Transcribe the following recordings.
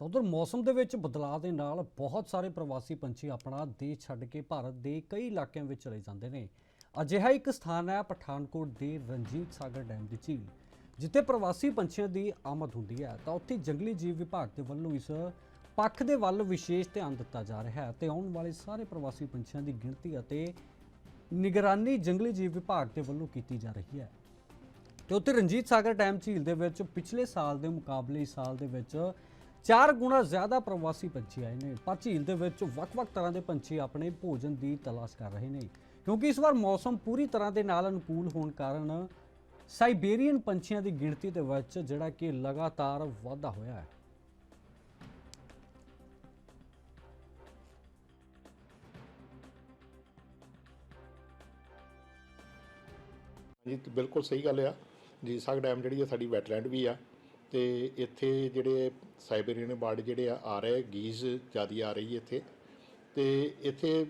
ਤਾਂ ਉਧਰ ਮੌਸਮ ਦੇ ਵਿੱਚ ਬਦਲਾਅ ਦੇ ਨਾਲ ਬਹੁਤ ਸਾਰੇ ਪ੍ਰਵਾਸੀ ਪੰਛੀ ਆਪਣਾ ਦੇਸ਼ ਛੱਡ ਕੇ ਭਾਰਤ ਦੇ ਕਈ ਇਲਾਕਿਆਂ ਵਿੱਚ ਚਲੇ ਜਾਂਦੇ ਨੇ। ਅਜਿਹਾ ਇੱਕ ਸਥਾਨ ਹੈ ਪਠਾਨਕੋਟ ਦੇ ਰਣਜੀਤ ਸਾਗਰ ਡੈਮ ਦੀ ਝੀਲ, ਜਿੱਥੇ ਪ੍ਰਵਾਸੀ ਪੰਛੀਆਂ ਦੀ ਆਮਦ ਹੁੰਦੀ ਹੈ। ਤਾਂ ਉੱਥੇ ਜੰਗਲੀ ਜੀਵ ਵਿਭਾਗ ਦੇ ਵੱਲੋਂ ਇਸ ਪੱਖ ਦੇ ਵੱਲ ਵਿਸ਼ੇਸ਼ ਧਿਆਨ ਦਿੱਤਾ ਜਾ ਰਿਹਾ ਹੈ ਤੇ ਆਉਣ ਵਾਲੇ ਸਾਰੇ ਪ੍ਰਵਾਸੀ ਪੰਛੀਆਂ ਦੀ ਗਿਣਤੀ ਅਤੇ ਨਿਗਰਾਨੀ ਜੰਗਲੀ ਜੀਵ ਵਿਭਾਗ ਦੇ ਵੱਲੋਂ ਕੀਤੀ ਜਾ ਰਹੀ ਹੈ। ਤੇ ਉੱਥੇ ਰਣਜੀਤ ਸਾਗਰ ਡੈਮ ਝੀਲ ਦੇ ਵਿੱਚ ਪਿਛਲੇ ਸਾਲ ਦੇ ਮੁਕਾਬਲੇ ਇਸ ਸਾਲ ਦੇ ਵਿੱਚ 4 ਗੁਣਾ ਜ਼ਿਆਦਾ ਪ੍ਰਵਾਸੀ ਪੰਛੀ ਆਏ ਨੇ। ਪਰ ਝੀਲ ਦੇ ਵਿੱਚ ਵੱਖ-ਵੱਖ ਤਰ੍ਹਾਂ ਦੇ ਪੰਛੀ ਆਪਣੇ ਭੋਜਨ ਦੀ ਤਲਾਸ਼ ਕਰ ਰਹੇ ਨੇ। ਕਿਉਂਕਿ ਇਸ ਵਾਰ ਮੌਸਮ ਪੂਰੀ ਤਰ੍ਹਾਂ ਦੇ ਨਾਲ ਅਨੁਕੂਲ ਹੋਣ ਕਾਰਨ ਸਾਈਬੇਰੀਅਨ ਪੰਛੀਆਂ ਦੀ ਗਿਣਤੀ ਦੇ ਵਿੱਚ ਜਿਹੜਾ ਕਿ ਲਗਾਤਾਰ ਵਾਧਾ ਹੋਇਆ ਹੈ। ਜੀ ਬਿਲਕੁਲ ਸਹੀ ਗੱਲ ਆ। ਜੀ ਸਾਗ ਡੈਮ ਜਿਹੜੀ ਆ, ਸਾਡੀ ਵੈਟਲੈਂਡ ਵੀ ਆ। ਤੇ ਇੱਥੇ ਜਿਹੜੇ ਸਾਈਬੇਰੀਅਨ ਬਰਡ ਜਿਹੜੇ ਆ ਆ ਰਹੇ ਗੀਜ਼ ਜਿਆਦੀ ਆ ਰਹੀ ਇੱਥੇ। ਤੇ ਇੱਥੇ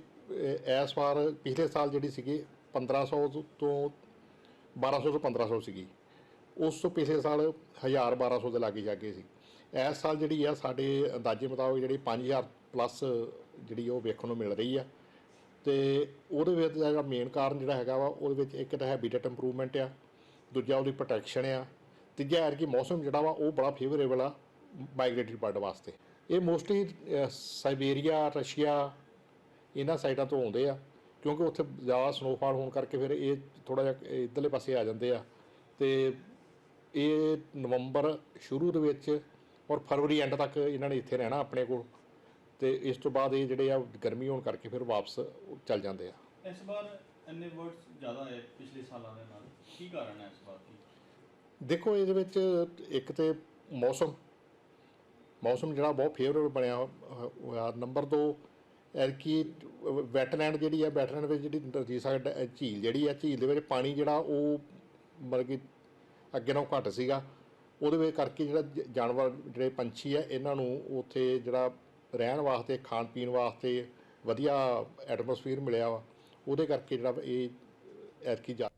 ਇਸ ਵਾਰ ਪਿਛਲੇ ਸਾਲ ਜਿਹੜੀ ਸੀਗੀ 1500 ਤੋਂ 1200 ਤੋਂ 1500 ਸੀਗੀ। ਉਸ ਤੋਂ ਪਿਛਲੇ ਸਾਲ 1000 1200 ਦੇ ਲਾਗੇ ਜਾ ਜਾਗੇ ਸੀ। ਇਸ ਸਾਲ ਜਿਹੜੀ ਆ, ਸਾਡੇ ਅੰਦਾਜ਼ੇ ਮੁਤਾਬਕ ਜਿਹੜੀ 5000 ਪਲੱਸ ਜਿਹੜੀ ਉਹ ਵੇਖਣ ਨੂੰ ਮਿਲ ਰਹੀ ਆ। ਤੇ ਉਹਦੇ ਵਿੱਚ ਜਿਹੜਾ ਮੇਨ ਕਾਰਨ ਜਿਹੜਾ ਹੈਗਾ ਵਾ, ਉਹਦੇ ਵਿੱਚ ਇੱਕ ਤਾਂ ਹੈਬਿਟੇਟ ਇੰਪਰੂਵਮੈਂਟ ਆ, ਦੂਜਾ ਉਹਦੀ ਪ੍ਰੋਟੈਕਸ਼ਨ ਆ ਤੀਜਾ ਹੈ ਕਿ ਮੌਸਮ ਜਿਹੜਾ ਵਾ, ਉਹ ਬੜਾ ਫੇਵਰੇਬਲ ਆ ਮਾਈਗ੍ਰੇਟਰੀ ਬਰਡ ਵਾਸਤੇ। ਇਹ ਮੋਸਟਲੀ ਸਾਈਬੇਰੀਆ ਰਸ਼ੀਆ ਇਹਨਾਂ ਸਾਈਡਾਂ ਤੋਂ ਆਉਂਦੇ ਆ, ਕਿਉਂਕਿ ਉੱਥੇ ਜ਼ਿਆਦਾ ਸਨੋਫਾਲ ਹੋਣ ਕਰਕੇ ਫਿਰ ਇਹ ਥੋੜਾ ਜਿਹਾ ਇਧਰਲੇ ਪਾਸੇ ਆ ਜਾਂਦੇ ਆ। ਤੇ ਇਹ ਨਵੰਬਰ ਸ਼ੁਰੂ ਦੇ ਵਿੱਚ ਔਰ ਫਰਵਰੀ ਐਂਡ ਤੱਕ ਇਹਨਾਂ ਨੇ ਇੱਥੇ ਰਹਿਣਾ ਆਪਣੇ ਕੋਲ। ਤੇ ਇਸ ਤੋਂ ਬਾਅਦ ਇਹ ਜਿਹੜੇ ਆ, ਗਰਮੀ ਹੋਣ ਕਰਕੇ ਫਿਰ ਵਾਪਸ ਚੱਲ ਜਾਂਦੇ ਆ। ਇਸ ਵਾਰ ਇੰਨੇ ਵਰਡਸ ਜ਼ਿਆਦਾ ਹੈ ਪਿਛਲੇ ਸਾਲਾਂ ਦੇ ਨਾਲ। ਕੀ ਕਾਰਨ ਹੈ ਇਸ ਵਾਰ? ਦੀ ਦੇਖੋ, ਇਹਦੇ ਵਿੱਚ ਇੱਕ ਤੇ ਮੌਸਮ ਮੌਸਮ ਜਿਹੜਾ ਬਹੁਤ ਫੇਵਰੇਬਲ ਬਣਿਆ ਹੋਇਆ। ਨੰਬਰ 2 ਐਰਕੀ ਵੈਟਲੈਂਡ ਜਿਹੜੀ ਹੈ ਵੈਟਲੈਂਡ ਵਿੱਚ ਜਿਹੜੀ ਰਣਜੀਤ ਝੀਲ ਜਿਹੜੀ ਹੈ ਝੀਲ ਦੇ ਵਿੱਚ ਪਾਣੀ ਜਿਹੜਾ ਉਹ ਮਤਲਬ ਕਿ ਅੱਗੇ ਨਾਲੋਂ ਘੱਟ ਸੀਗਾ। ਉਹਦੇ ਵਿੱਚ ਕਰਕੇ ਜਿਹੜਾ ਜ- ਜਾਨਵਰ ਜਿਹੜੇ ਪੰਛੀ ਆ, ਇਹਨਾਂ ਨੂੰ ਉੱਥੇ ਜਿਹੜਾ ਰਹਿਣ ਵਾਸਤੇ, ਖਾਣ ਪੀਣ ਵਾਸਤੇ ਵਧੀਆ ਐਟਮੋਸਫੀਅਰ ਮਿਲਿਆ ਵਾ। ਉਹਦੇ ਕਰਕੇ ਜਿਹੜਾ ਇਹ ਐਰਕੀ ਜਾ